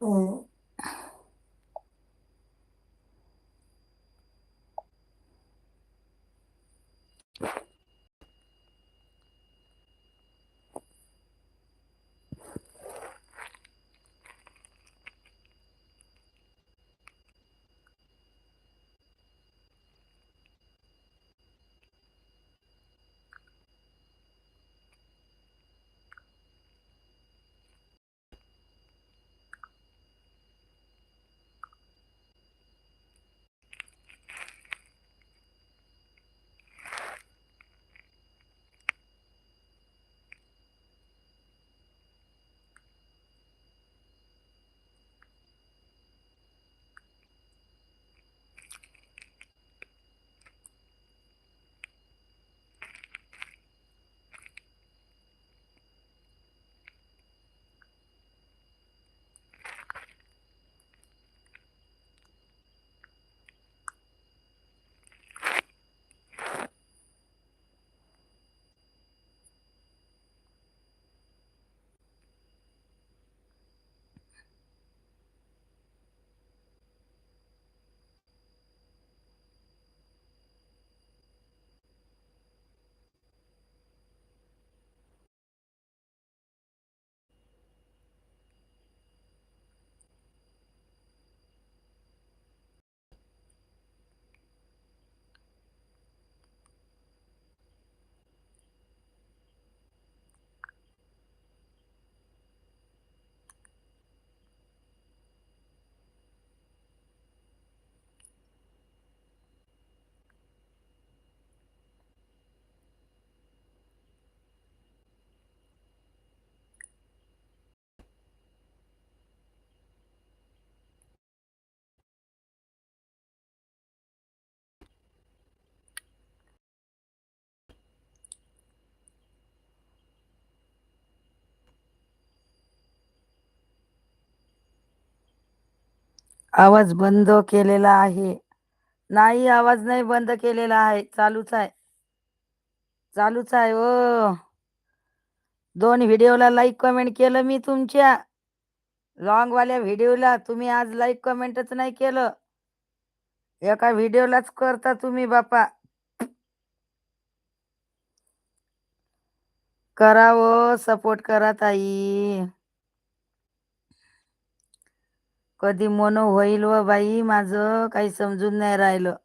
嗯 आवाज बंद केलेला आहे. नाही आवाज नाही बंद केलेला आहे. चालूच आहे. चालूच आहे ओ दोन व्हिडिओला लाईक कमेंट केलं मी तुमच्या. लॉंगवाल्या व्हिडिओला तुम्ही आज लाईक कमेंटच नाही केलं. एका व्हिडिओलाच करता तुम्ही बापा. करावं हो, सपोर्ट करा ताई. कधी मन होईल व बाई माझं काही समजून नाही राहिलं.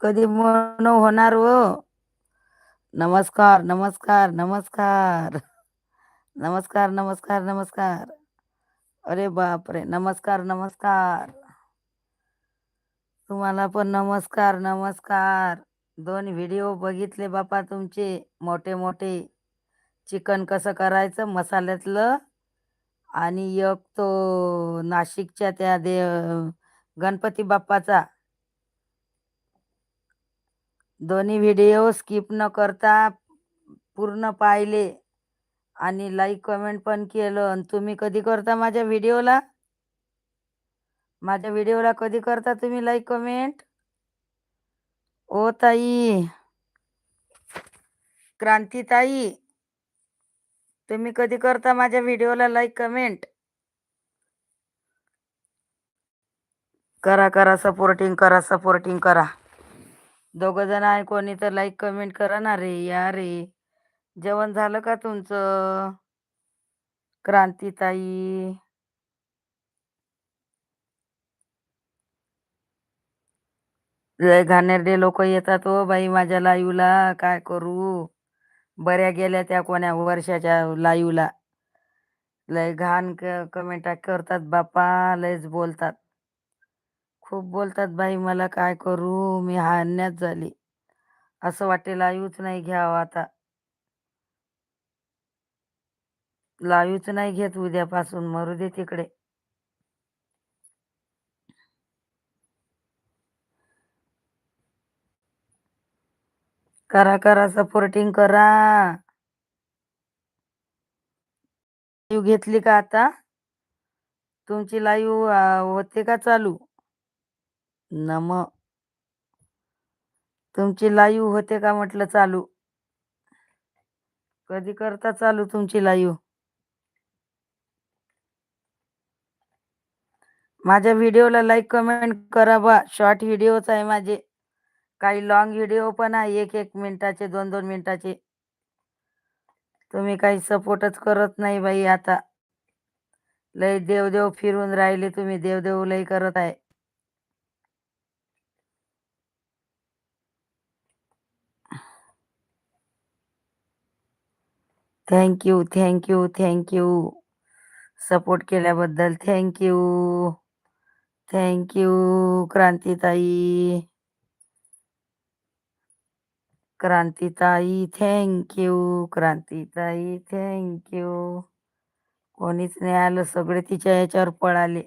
कधी मन होणार व? नमस्कार नमस्कार नमस्कार. नमस्कार नमस्कार नमस्कार. अरे बापरे नमस्कार नमस्कार. तुम्हाला पण नमस्कार नमस्कार. दोन व्हिडिओ बघितले बापा तुमचे मोठे मोठे. चिकन कसं करायचं मसाल्यातलं आणि एक तो नाशिकच्या त्या दे गणपती बाप्पाचा. दोन्ही व्हिडिओ स्किप न करता पूर्ण पाहिले आणि लाईक कमेंट पण केलं. आणि तुम्ही कधी करता माझ्या व्हिडिओला? माझ्या व्हिडिओला कधी करता तुम्ही लाईक कमेंट? ओ ताई. क्रांती ताई तुम्ही कधी करता माझ्या व्हिडिओला लाईक कमेंट? करा करा सपोर्टिंग करा सपोर्टिंग करा. दोघ जण आहे कोणी तर लाईक कमेंट करा ना रे या रे. जेवण झालं का तुमचं? क्रांतीताई. घाणेरडे लोक येतात हो बाई माझ्या लाईव्हला काय करू? बऱ्या गेल्या त्या कोण्या वर्षाच्या लाईव्हला लय घाण कमेंट करतात बापा लयच बोलतात. खूप बोलतात बाई मला काय करू? मी हाण्यात झाली. असं वाटते लाईव्हच नाही घ्यावं आता. लाईव्हच नाही घेत उद्यापासून मरू दे तिकडे. करा करा सपोर्टिंग करा. लाईव्ह घेतली का आता? तुमची लाईव्ह होते का चालू? नम. तुमची लाईव्ह होते का म्हटलं चालू? कधी करता चालू तुमची लाईव्ह माझ्या व्हिडिओला लाईक कमेंट करा बा. शॉर्ट व्हिडिओच आहे माझे. काही लॉंग व्हिडिओ पण आहे एक एक मिनिटाचे दोन दोन मिनिटाचे. तुम्ही काही सपोर्टच करत नाही बाई आता. लय देवदेव फिरून राहिले तुम्ही देवदेव लय करत आहे. Thank you thank you thank you support केल्याबद्दल थँक्यू थँक्यू क्रांतीताई. क्रांतीताई थँक्यू क्रांतीताई थँक्यू कोणीच नाही आलं सगळे तिच्या याच्यावर पळाले.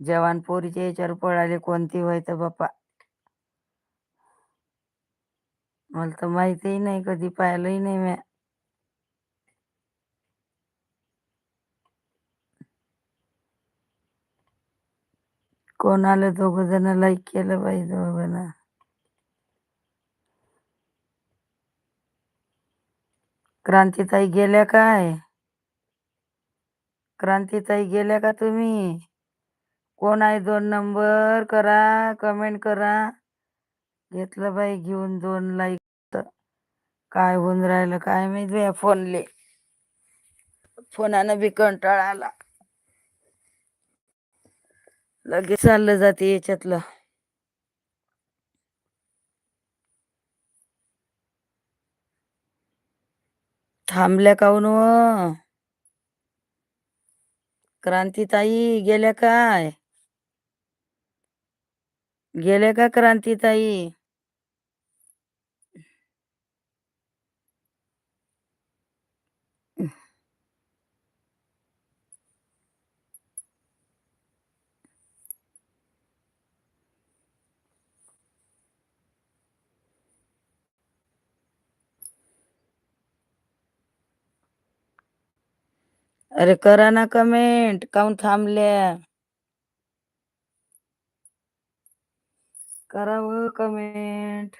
जवान पोरीच्या याच्यावर पळाले कोणती व्हायचं बाप्पा. मला तर माहितही नाही कधी पाहिलंही नाही म्या कोणाला दोघ जण लाईक केलं बाई दोघांना क्रांतीताई गेल्या काय? क्रांतीताई गेल्या का तुम्ही? कोण आहे दोन नंबर? करा कमेंट करा. घेतलं बाई घेऊन दोन लाईक काय होऊन राहिलं काय माहीत बाई फोनले. फोनानं बी कंटाळा आला. लगेच चाललं जाते याच्यातलं. थांबल्या काऊन हो व क्रांतीताई गेल्या काय? गेल्या का क्रांतीताई? अरे करा ना कमेंट काऊन थांबल्या? करावं कमेंट